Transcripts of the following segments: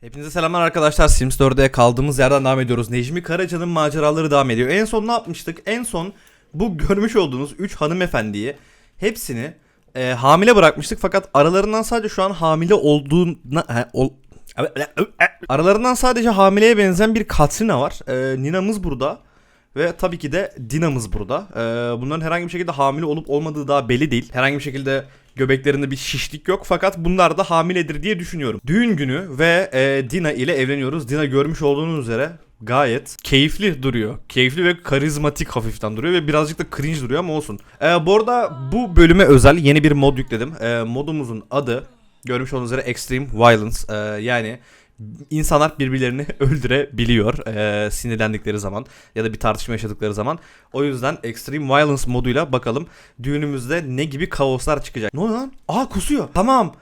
Hepinize selamlar arkadaşlar. Sims 4'e kaldığımız yerden devam ediyoruz. Necmi Karaca'nın maceraları devam ediyor. En son ne yapmıştık? En son bu görmüş olduğunuz 3 hanımefendiyi hepsini e, hamile bırakmıştık. Fakat aralarından sadece şu an hamile olduğuna... he, ol- Aralarından sadece hamileye benzeyen bir Katrina var. E, Nina'mız burada. Ve tabii ki de Dina'mız burada. E, bunların herhangi bir şekilde hamile olup olmadığı daha belli değil. Herhangi bir şekilde göbeklerinde bir şişlik yok. Fakat bunlar da hamiledir diye düşünüyorum. Düğün günü ve e, Dina ile evleniyoruz. Dina görmüş olduğunuz üzere gayet keyifli duruyor. Keyifli ve karizmatik hafiften duruyor ve birazcık da cringe duruyor ama olsun. E, bu arada bu bölüme özel yeni bir mod yükledim. E, modumuzun adı görmüş olduğunuz üzere Extreme Violence. E, yani insanlar birbirlerini öldürebiliyor e, sinirlendikleri zaman ya da bir tartışma yaşadıkları zaman. O yüzden Extreme Violence moduyla bakalım düğünümüzde ne gibi kaoslar çıkacak. Ne oluyor lan? Aa kusuyor. Tamam.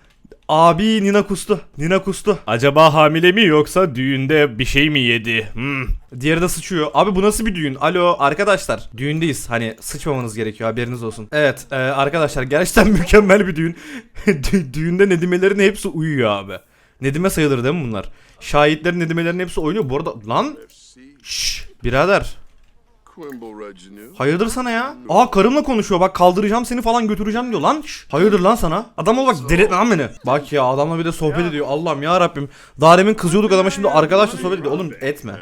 Abi Nina kustu. Nina kustu. Acaba hamile mi yoksa düğünde bir şey mi yedi? Hmm. Diğeri de sıçıyor. Abi bu nasıl bir düğün? Alo arkadaşlar. Düğündeyiz. Hani sıçmamanız gerekiyor haberiniz olsun. Evet e, arkadaşlar gerçekten mükemmel bir düğün. Dü- Düğünde Nedimelerin hepsi uyuyor abi. Nedime sayılır değil mi bunlar? Şahitlerin Nedimelerin hepsi oynuyor. Bu arada lan Şşş birader. Hayırdır sana ya? Aa karımla konuşuyor bak kaldıracağım seni falan götüreceğim diyor lan. Şşş, hayırdır lan sana? Adam ol bak delirtme lan beni. Bak ya adamla bir de sohbet ediyor. Allah'ım ya Rabbim. Daha demin kızıyorduk adama şimdi arkadaşla sohbet ediyor. Oğlum etme.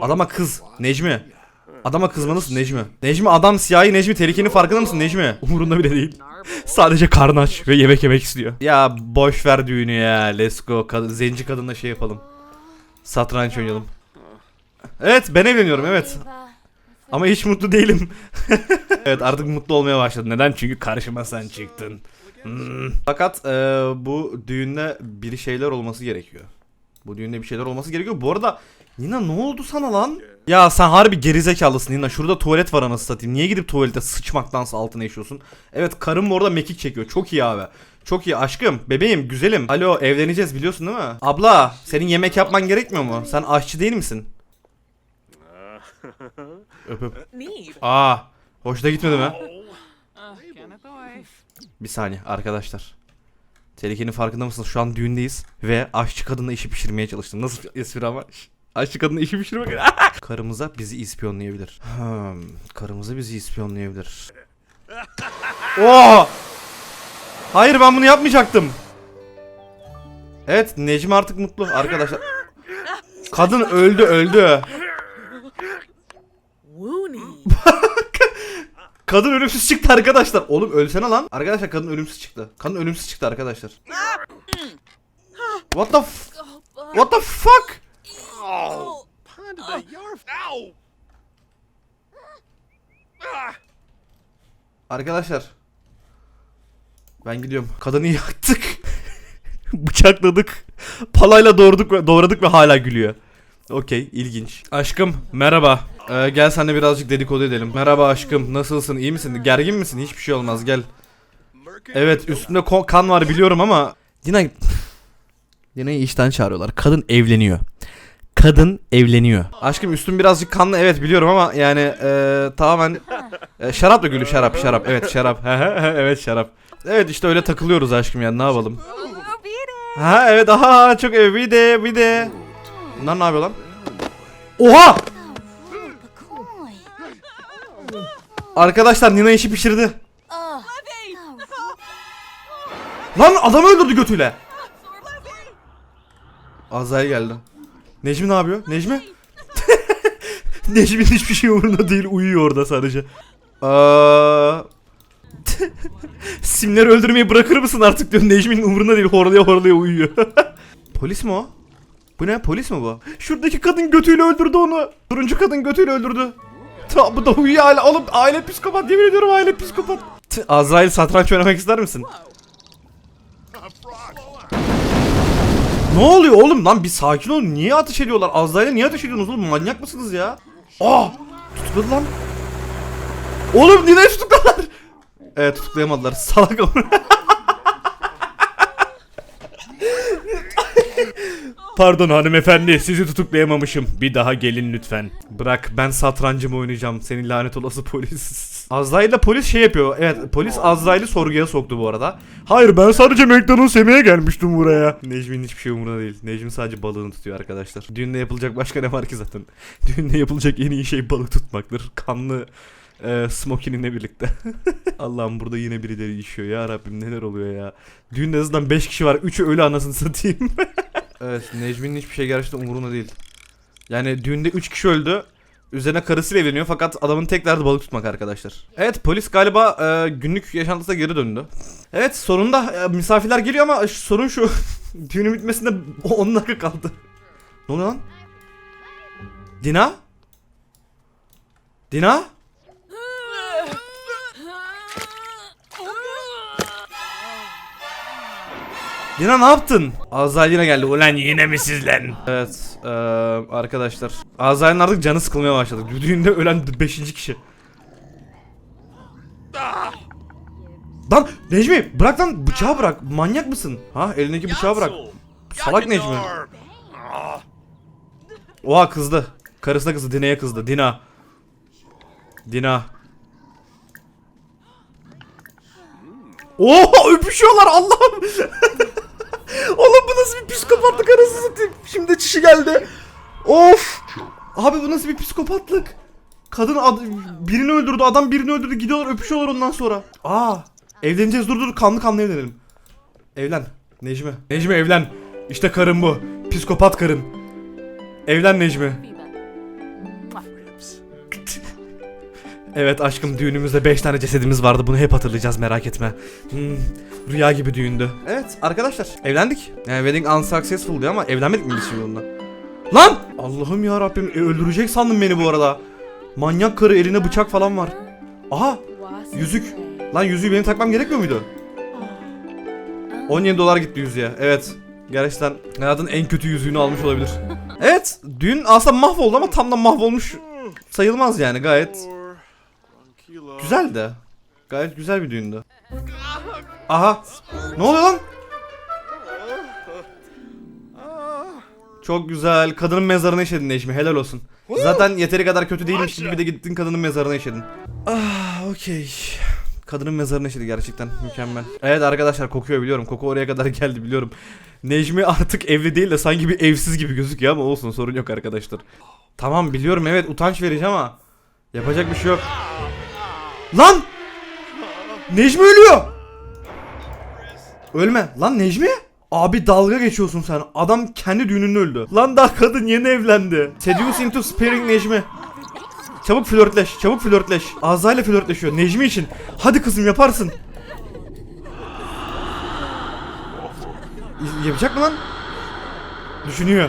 Adama kız. Necmi. Adama kızmalısın Necmi. Necmi adam siyahi Necmi tehlikenin farkında mısın Necmi? Umurunda bile değil. Sadece karnı aç ve yemek yemek istiyor. Ya boş ver düğünü ya. Let's go. Kad- zenci kadınla şey yapalım. Satranç oynayalım. Evet ben evleniyorum evet. Ama hiç mutlu değilim. evet artık mutlu olmaya başladım. Neden? Çünkü karşıma sen çıktın. Hmm. Fakat e, bu düğünde bir şeyler olması gerekiyor. Bu düğünde bir şeyler olması gerekiyor. Bu arada Nina ne oldu sana lan? Ya sen harbi gerizekalısın Nina. Şurada tuvalet var anasını satayım. Niye gidip tuvalete sıçmaktansa altına işiyorsun? Evet karım orada mekik çekiyor. Çok iyi abi. Çok iyi aşkım, bebeğim, güzelim. Alo evleneceğiz biliyorsun değil mi? Abla senin yemek yapman gerekmiyor mu? Sen aşçı değil misin? öp öp. Aa, hoşuna gitmedi mi? Away. Bir saniye arkadaşlar. Tehlikenin farkında mısınız? Şu an düğündeyiz ve aşçı kadınla işi pişirmeye çalıştım. Nasıl bir espri ama? Şş, Aşçı kadınla işi pişirmek. Karımıza bizi ispiyonlayabilir. Hmm, karımıza bizi ispiyonlayabilir. Oo! Hayır ben bunu yapmayacaktım. Evet Necmi artık mutlu arkadaşlar. Kadın öldü öldü. Kadın ölümsüz çıktı arkadaşlar. Oğlum ölsene lan. Arkadaşlar kadın ölümsüz çıktı. Kadın ölümsüz çıktı arkadaşlar. What the f- What the fuck? Oh. Ponder the yarf. Ow! Arkadaşlar. Ben gidiyorum. Kadını yaktık. Bıçakladık. Palayla doğradık ve doğradık ve hala gülüyor. Okey, ilginç. Aşkım, merhaba. Ee, gel seninle birazcık dedikodu edelim. Merhaba aşkım, nasılsın? İyi misin? Gergin misin? Hiçbir şey olmaz. Gel. Evet, üstünde ko- kan var biliyorum ama Dina Dina'yı işten çağırıyorlar. Kadın evleniyor. Kadın evleniyor. Aşkım üstüm birazcık kanlı evet biliyorum ama yani e, tamamen e, şarap da gülü şarap şarap evet şarap evet şarap. Evet işte öyle takılıyoruz aşkım yani ne yapalım. Ha evet aha çok ev bir de bir de. Bunlar ne yapıyor lan? Oha! Arkadaşlar Nina işi pişirdi. Lan adam öldürdü götüyle. Azrail geldi. Necmi ne yapıyor? Necmi? Necmi'nin hiçbir şey umurunda değil. Uyuyor orada sadece. Aa... Simleri öldürmeyi bırakır mısın artık diyor. Necmi'nin umurunda değil. Horlaya horlaya uyuyor. Polis mi o? Bu ne? Polis mi bu? Şuradaki kadın götüyle öldürdü onu. Turuncu kadın götüyle öldürdü. Ta, bu da uyuyor hala. Oğlum aile psikopat. Yemin ediyorum aile psikopat. Azrail satranç oynamak ister misin? Ne oluyor oğlum lan bir sakin olun. Niye ateş ediyorlar? Azrail'e niye ateş ediyorsunuz oğlum? Manyak mısınız ya? Aa! Tutukladı lan. Oğlum niye tutukladılar? Evet tutuklayamadılar. Salak. Pardon hanımefendi sizi tutuklayamamışım. Bir daha gelin lütfen. Bırak ben satrancımı oynayacağım. Senin lanet olası polis. Polis Azrail'le polis şey yapıyor. Evet polis Azrail'i sorguya soktu bu arada. Hayır ben sadece McDonald's yemeye gelmiştim buraya. Necmi'nin hiçbir şey umurunda değil. Necmi sadece balığını tutuyor arkadaşlar. Düğünde yapılacak başka ne var ki zaten? Düğünde yapılacak en iyi şey balık tutmaktır. Kanlı e, smokin'inle birlikte. Allah'ım burada yine birileri işiyor ya Rabbim neler oluyor ya. Düğünde azından 5 kişi var. 3'ü ölü anasını satayım. evet Necmi'nin hiçbir şey gerçekten umurunda değil. Yani düğünde 3 kişi öldü. Üzerine karısıyla evleniyor fakat adamın tek derdi balık tutmak arkadaşlar. Evet polis galiba e, günlük yaşantısına geri döndü. Evet sonunda e, misafirler geliyor ama sorun şu. Düğünün bitmesinde 10 dakika kaldı. Ne oluyor lan? Dina? Dina? Dina ne yaptın? Azrail yine geldi. Ulan yine mi sizlen? Evet eee, arkadaşlar. Azrail'in artık canı sıkılmaya başladı. Düğünde ölen 5. kişi. Lan Necmi bırak lan bıçağı bırak. Manyak mısın? Ha elindeki bıçağı bırak. Salak Necmi. Oha kızdı. Karısına kızdı. Dina'ya kızdı. Dina. Dina. Oha öpüşüyorlar Allah'ım. Oğlum bu nasıl bir psikopatlık arası satayım. Şimdi çişi geldi. Of. Abi bu nasıl bir psikopatlık? Kadın ad- birini öldürdü, adam birini öldürdü, gidiyorlar öpüşüyorlar ondan sonra. Aa, evleneceğiz dur dur kanlı kanlı evlenelim. Evlen Necmi. Necmi evlen. İşte karın bu. Psikopat karın. Evlen Necmi. Evet aşkım düğünümüzde 5 tane cesedimiz vardı. Bunu hep hatırlayacağız merak etme. Hmm, rüya gibi düğündü. Evet arkadaşlar evlendik. Yani wedding unsuccessful diyor ama evlenmedik mi biz şimdi onunla? Lan! Allah'ım ya Rabbim öldürecek sandım beni bu arada. Manyak karı elinde bıçak falan var. Aha yüzük. Lan yüzüğü benim takmam gerekmiyor muydu? 17 dolar gitti yüzüğe. Evet. Gerçekten hayatın en kötü yüzüğünü almış olabilir. Evet. Düğün aslında mahvoldu ama tam da mahvolmuş sayılmaz yani gayet güzeldi. Gayet güzel bir düğündü. Aha. Ne oluyor lan? Çok güzel. Kadının mezarına işedin Necmi. Helal olsun. Zaten yeteri kadar kötü değilmiş gibi bir de gittin kadının mezarına işedin. Ah okey. Kadının mezarına işedi gerçekten mükemmel. Evet arkadaşlar kokuyor biliyorum. Koku oraya kadar geldi biliyorum. Necmi artık evli değil de sanki bir evsiz gibi gözüküyor ama olsun sorun yok arkadaşlar. Tamam biliyorum evet utanç verici ama yapacak bir şey yok. Lan! Necmi ölüyor. Ölme. Lan Necmi? Abi dalga geçiyorsun sen. Adam kendi düğününde öldü. Lan daha kadın yeni evlendi. Seduce into sparing Necmi. Çabuk flörtleş. Çabuk flörtleş. Azra ile flörtleşiyor. Necmi için. Hadi kızım yaparsın. Yapacak mı lan? Düşünüyor.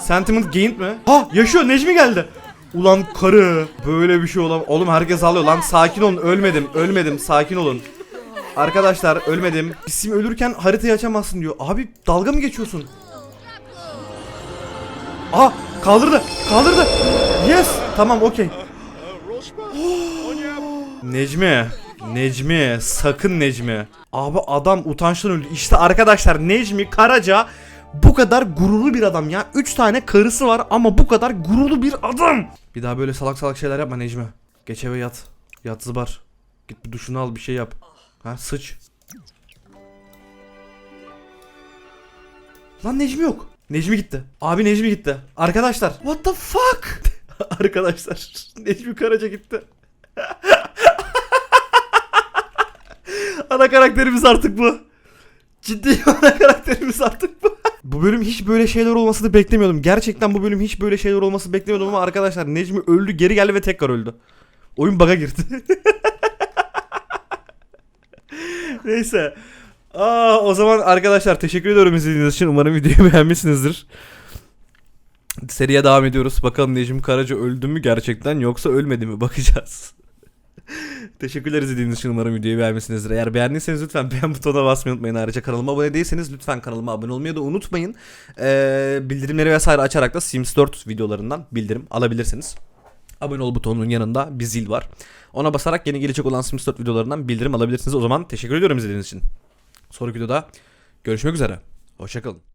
Sentiment gained mi? Ha yaşıyor Necmi geldi. Ulan karı böyle bir şey olam. Oğlum herkes ağlıyor lan sakin olun ölmedim ölmedim sakin olun. Arkadaşlar ölmedim. İsim ölürken haritayı açamazsın diyor. Abi dalga mı geçiyorsun? Aa kaldırdı kaldırdı. Yes tamam okey. Necmi Necmi sakın Necmi. Abi adam utançtan öldü. İşte arkadaşlar Necmi Karaca bu kadar gururlu bir adam ya. 3 tane karısı var ama bu kadar gururlu bir adam. Bir daha böyle salak salak şeyler yapma Necmi. Geç eve yat. Yat zıbar. Git bir duşunu al bir şey yap. Ha sıç. Lan Necmi yok. Necmi gitti. Abi Necmi gitti. Arkadaşlar. What the fuck? Arkadaşlar. Necmi Karaca gitti. ana karakterimiz artık bu. Ciddi ana karakterimiz artık bu. Bu bölüm hiç böyle şeyler olmasını beklemiyordum. Gerçekten bu bölüm hiç böyle şeyler olmasını beklemiyordum ama arkadaşlar Necmi öldü geri geldi ve tekrar öldü. Oyun bug'a girdi. Neyse. Aa, o zaman arkadaşlar teşekkür ediyorum izlediğiniz için. Umarım videoyu beğenmişsinizdir. Seriye devam ediyoruz. Bakalım Necmi Karaca öldü mü gerçekten yoksa ölmedi mi bakacağız. Teşekkürler izlediğiniz için umarım videoyu beğenmişsinizdir. Eğer beğendiyseniz lütfen beğen butonuna basmayı unutmayın. Ayrıca kanalıma abone değilseniz lütfen kanalıma abone olmayı da unutmayın. Ee, bildirimleri vesaire açarak da Sims 4 videolarından bildirim alabilirsiniz. Abone ol butonunun yanında bir zil var. Ona basarak yeni gelecek olan Sims 4 videolarından bildirim alabilirsiniz. O zaman teşekkür ediyorum izlediğiniz için. Sonraki videoda görüşmek üzere. Hoşçakalın.